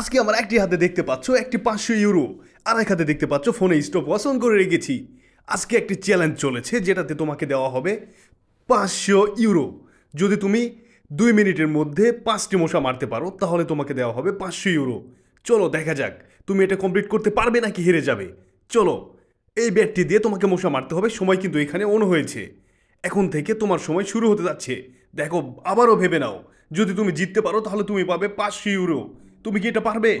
আজকে আমার একটি হাতে দেখতে পাচ্ছ, একটি পাঁচশো ইউরো। আর এক হাতে দেখতে পাচ্ছ, ফোনে স্টপ অন করে রেখেছি। আজকে একটি চ্যালেঞ্জ চলেছে, যেটাতে তোমাকে দেওয়া হবে পাঁচশো ইউরো। যদি তুমি দুই মিনিটের মধ্যে পাঁচটি মশা মারতে পারো, তাহলে তোমাকে দেওয়া হবে পাঁচশো ইউরো। চলো, দেখা যাক, তুমি এটা কমপ্লিট করতে পারবে নাকি হেরে যাবে? চলো, এই ব্যাটটি দিয়ে তোমাকে মশা মারতে হবে, সময় কিন্তু এখানে অন হয়েছে। এখন থেকে তোমার সময় শুরু হতে যাচ্ছে। দেখো, আবারও ভেবে নাও, যদি তুমি জিততে পারো, তাহলে তুমি পাবে পাঁচশো ইউরো। তুমি কি এটা পারবে?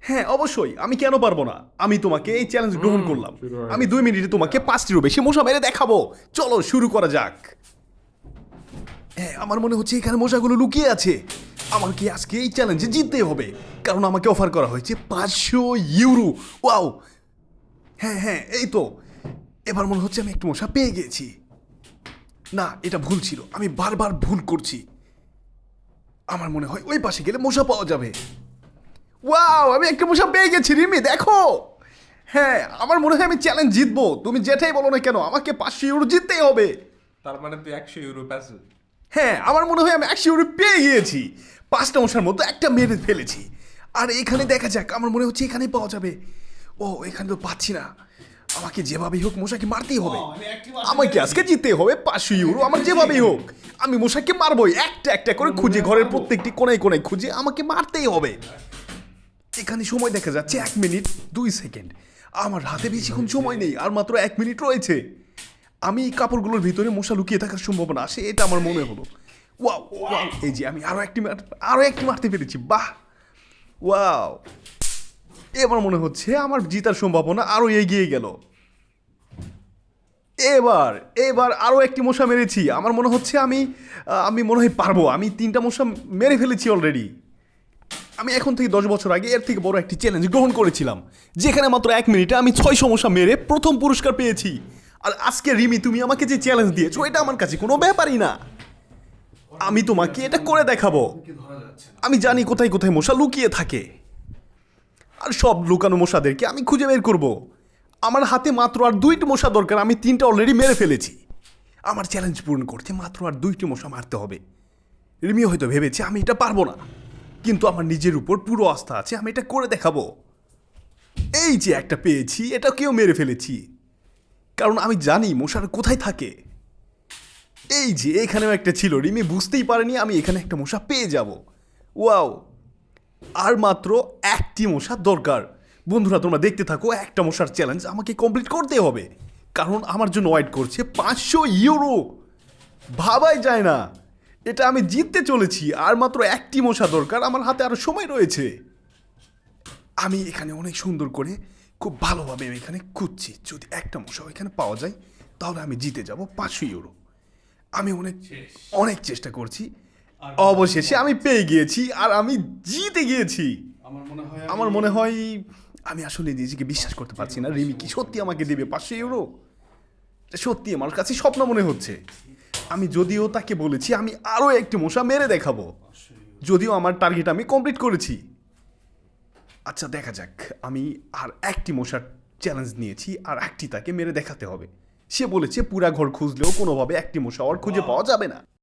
হ্যাঁ অবশ্যই। আমি কেন পারব না? আমি তোমাকে এই চ্যালেঞ্জ গ্রহণ করলাম। আমি দুই মিনিটে তোমাকে পাঁচটিরও বেশি মশা মেরে দেখাবো। চলো শুরু করা যাক। হ্যাঁ আমার মনে হচ্ছে এখানে মশাগুলো লুকিয়ে আছে। আমাকে আজকে এই চ্যালেঞ্জে জিততে হবে। কারণ আমাকে অফার করা হয়েছে পাঁচশো ইউরো। ওয়াও! হ্যাঁ হ্যাঁ এই তো। এবার মনে হচ্ছে আমি একটু মশা পেয়ে গেছি। না এটা ভুল ছিল। আমি বারবার ভুল করছি। আমার মনে হয় ওই পাশে গেলে মশা পাওয়া যাবে। ওয়াও আমি একটা মশা পেয়ে গেছি রিমি দেখো। হ্যাঁ আমার মনে হয় আমি চ্যালেঞ্জ জিতবো। তুমি যেটাই বলো না কেন আমাকে পাঁচশো ইউরো জিততেই হবে। তার মানে তুই একশো ইউরো প্যাসেল হ্যাঁ আমার মনে হয় আমি একশো ইউরো পেয়ে গিয়েছি। পাঁচটা মশার মতো একটা মেরে ফেলেছি। আর এখানে দেখা যাক আমার মনে হচ্ছে এখানেই পাওয়া যাবে। ও এখানে তো পাচ্ছি না। আমাকে যেভাবেই হোক মশাকে মারতেই হবে। আমাকে আজকে জিততে হবে পাঁচশো ইউরো আমার যেভাবেই হোক। আমি মশাকে মারবই একটা একটা করে খুঁজে ঘরের প্রত্যেকটি কোনায় কোনায় খুঁজে আমাকে মারতেই হবে। এখানে সময় দেখা যাচ্ছে, এক মিনিট, দুই সেকেন্ড। আমার হাতে বেশিক্ষণ সময় নেই, আর মাত্র এক মিনিট রয়েছে। আমি এই কাপড়গুলোর ভিতরে মশা লুকিয়ে থাকার সম্ভাবনা আছে, এটা আমার মনে হলো। ওয়াও ওয়াও, এই যে আমি আরও একটি আরও একটি মারতে পেরেছি, বাহ! ওয়াও। এবার মনে হচ্ছে আমার জিতার সম্ভাবনা আরও এগিয়ে গেল। এবার এবার আরও একটি মশা মেরেছি। আমার মনে হচ্ছে আমি আমি মনে হয় পারব। আমি তিনটা মশা মেরে ফেলেছি অলরেডি আমি এখন থেকে দশ বছর আগে এর থেকে বড় একটি চ্যালেঞ্জ গ্রহণ করেছিলাম, যেখানে মাত্র এক মিনিটে আমি ছয় সমস্যা মেরে প্রথম পুরস্কার পেয়েছি। আর আজকে রিমি, তুমি আমাকে যে চ্যালেঞ্জ দিয়েছ, এটা আমার কাছে কোনো ব্যাপারই না। আমি তোমাকে এটা করে দেখাবো। আমি জানি কোথায় কোথায় মশা লুকিয়ে থাকে। আর সব লুকানো মশাদেরকে আমি খুঁজে বের করব। আমার হাতে মাত্র আর দুইটি মশা দরকার, আমি তিনটা অলরেডি মেরে ফেলেছি। আমার চ্যালেঞ্জ পূরণ করতে মাত্র আর দুইটি মশা মারতে হবে। রিমি হয়তো ভেবেছে আমি এটা পারব না। কিন্তু আমার নিজের উপর পুরো আস্থা আছে, আমি এটা করে দেখাবো। এই যে একটা পেয়েছি, এটা কেউ মেরে ফেলেছি। কারণ আমি জানি মশার কোথায় থাকে। এই যে এখানেও একটা ছিল, রিমি বুঝতেই পারেনি আমি এখানে একটা মশা পেয়ে যাব। ওয়াও! আর মাত্র একটি মশা দরকার। বন্ধুরা, তোমরা দেখতে থাকো, একটা মশার চ্যালেঞ্জ আমাকে কমপ্লিট করতে হবে। কারণ আমার জন্য ওয়েট করছে পাঁচশো ইউরো ভাবাই যায় না। এটা আমি জিততে চলেছি আর মাত্র একটি মশা দরকার আমার হাতে আরও সময় রয়েছে। আমি এখানে অনেক সুন্দর করে খুব ভালোভাবে আমি এখানে খুঁজছি। যদি একটা মশা এখানে পাওয়া যায় তাহলে আমি জিতে যাব পাঁচশো ইউরো। আমি অনেক অনেক চেষ্টা করছি। অবশেষে আমি পেয়ে গিয়েছি আর আমি জিতে গিয়েছি। আমার মনে হয় আমার মনে হয় আমি আসলে নিজেকে বিশ্বাস করতে পারছি না। রিমি কি সত্যি আমাকে দেবে পাঁচশো ইউরো? সত্যি আমার কাছে স্বপ্ন মনে হচ্ছে। আমি যদিও তাকে বলেছি আমি আরও একটি মশা মেরে দেখাবো। যদিও আমার টার্গেট আমি কমপ্লিট করেছি। আচ্ছা দেখা যাক। আমি আর একটি মশার চ্যালেঞ্জ নিয়েছি আর একটি তাকে মেরে দেখাতে হবে। সে বলেছে পুরা ঘর খুঁজলেও কোনোভাবে একটি মশা আর খুঁজে পাওয়া যাবে না।